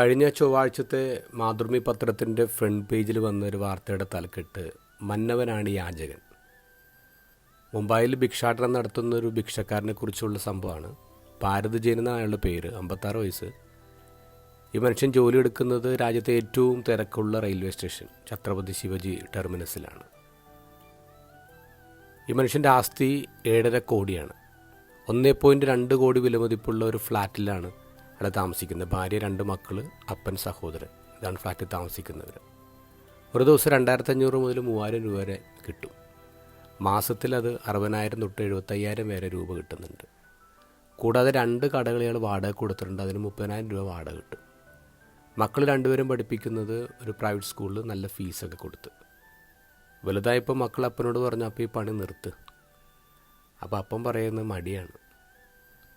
കഴിഞ്ഞ ചൊവ്വാഴ്ചത്തെ മാതൃഭൂമി പത്രത്തിന്റെ ഫ്രണ്ട് പേജിൽ വന്നൊരു വാർത്തയുടെ തലക്കെട്ട്. മന്നവനാണ് യാചകൻ. മുംബൈയിൽ ഭിക്ഷാടനം നടത്തുന്ന ഒരു ഭിക്ഷക്കാരനെ കുറിച്ചുള്ള സംഭവമാണ്. ഭാരത് ജൈൻ അയാളുടെ പേര് അമ്പത്താറ് വയസ്സ്. ഈ മനുഷ്യൻ ജോലി എടുക്കുന്നത് രാജ്യത്തെ ഏറ്റവും തിരക്കുള്ള റെയിൽവേ സ്റ്റേഷൻ ഛത്രപതി ശിവജി ടെർമിനസിലാണ്. ഈ മനുഷ്യന്റെ ആസ്തി ഏഴര കോടിയാണ്. ഒന്നേ പോയിന്റ് രണ്ട് കോടി വിലമതിപ്പുള്ള ഒരു ഫ്ലാറ്റിലാണ് അവിടെ താമസിക്കുന്നത് ഭാര്യ രണ്ട് മക്കൾ അപ്പൻ സഹോദരൻ. ഇതാണ് ഫ്ലാറ്റിൽ താമസിക്കുന്നവർ ഒരു ദിവസം രണ്ടായിരത്തി അഞ്ഞൂറ് മുതൽ മൂവായിരം രൂപ വരെ കിട്ടും. മാസത്തിൽ അത് അറുപതിനായിരം തൊട്ട് എഴുപത്തയ്യായിരം വരെ രൂപ കിട്ടുന്നുണ്ട്. കൂടാതെ രണ്ട് കടകൾ വാടക കൊടുത്തിട്ടുണ്ട്. അതിന് മുപ്പതിനായിരം രൂപ വാടക കിട്ടും. മക്കൾ രണ്ടുപേരും പഠിപ്പിക്കുന്നത് ഒരു പ്രൈവറ്റ് സ്കൂളിൽ നല്ല ഫീസൊക്കെ കൊടുത്ത്. വലുതായപ്പോൾ മക്കൾ അപ്പനോട് പറഞ്ഞു അപ്പോൾ ഈ പണി നിർത്ത്. അപ്പോൾ അപ്പം പറയുന്നത് മടിയാണ്.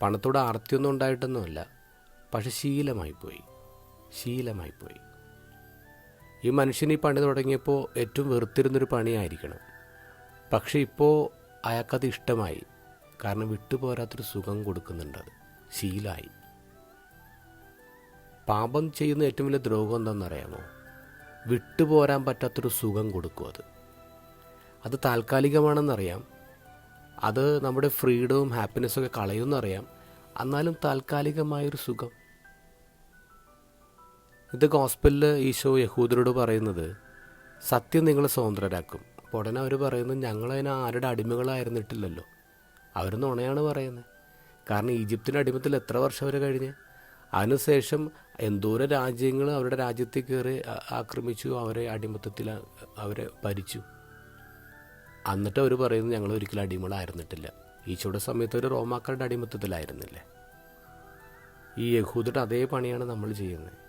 പണത്തോട് ആർത്തിയൊന്നും ഉണ്ടായിട്ടൊന്നുമല്ല. പക്ഷെ ശീലമായിപ്പോയി. ശീലമായിപ്പോയി. ഈ മനുഷ്യൻ ഈ പണി തുടങ്ങിയപ്പോൾ ഏറ്റവും വെറുത്തിരുന്നൊരു പണിയായിരിക്കണം. പക്ഷെ ഇപ്പോൾ അയാൾക്കത് ഇഷ്ടമായി. കാരണം വിട്ടുപോരാത്തൊരു സുഖം കൊടുക്കുന്നുണ്ട് അത്. ശീലമായി പാപം ചെയ്യുന്ന ഏറ്റവും വലിയ ദ്രോഹം എന്താണെന്നറിയാമോ? വിട്ടുപോരാൻ പറ്റാത്തൊരു സുഖം കൊടുക്കും അത്. അത് താൽക്കാലികമാണെന്നറിയാം. അത് നമ്മുടെ ഫ്രീഡവും ഹാപ്പിനെസ്സും ഒക്കെ കളയുമെന്നറിയാം. എന്നാലും താൽക്കാലികമായൊരു സുഖം. ഇത് ഗോസ്പലിൽ ഈശോ യഹൂദരോട് പറയുന്നത് സത്യം നിങ്ങളെ സ്വതന്ത്രരാക്കും. അപ്പോൾ ഉടനെ അവർ പറയുന്നത് ഞങ്ങളതിന് ആരുടെ അടിമകളായിരുന്നിട്ടില്ലല്ലോ. അവർ നുണയാണ് പറയുന്നത് കാരണം ഈജിപ്തിന്റെ അടിമത്തിൽ എത്ര വർഷം വരെ കഴിഞ്ഞ്? അതിനുശേഷം എന്തോരം രാജ്യങ്ങൾ അവരുടെ രാജ്യത്തിൽ കയറി ആക്രമിച്ചു അവരെ അടിമത്തത്തിൽ അവരെ ഭരിച്ചു. എന്നിട്ട് അവർ പറയുന്നത് ഞങ്ങൾ ഒരിക്കലും അടിമകളായിരുന്നിട്ടില്ല. ഈശോയുടെ സമയത്ത് ഒരു റോമാക്കളുടെ അടിമത്തത്തിലായിരുന്നില്ലേ? ഈ യഹൂദയുടെ അതേ പണിയാണ് നമ്മൾ ചെയ്യുന്നത്.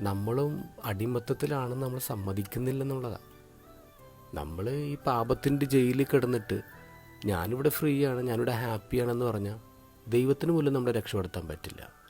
നമ്മളും അടിമത്തത്തിലാണ് നമ്മൾ സമ്മതിക്കുന്നില്ലെന്നുള്ളതാണ് നമ്മൾ ഈ പാപത്തിന്റെ ജയിലിൽ കിടന്നിട്ട് ഞാനിവിടെ ഫ്രീ ആണ് ഞാനിവിടെ ഹാപ്പിയാണെന്ന് പറഞ്ഞാൽ ദൈവത്തിന് പോലും നമ്മളെ രക്ഷപ്പെടുത്താൻ പറ്റില്ല.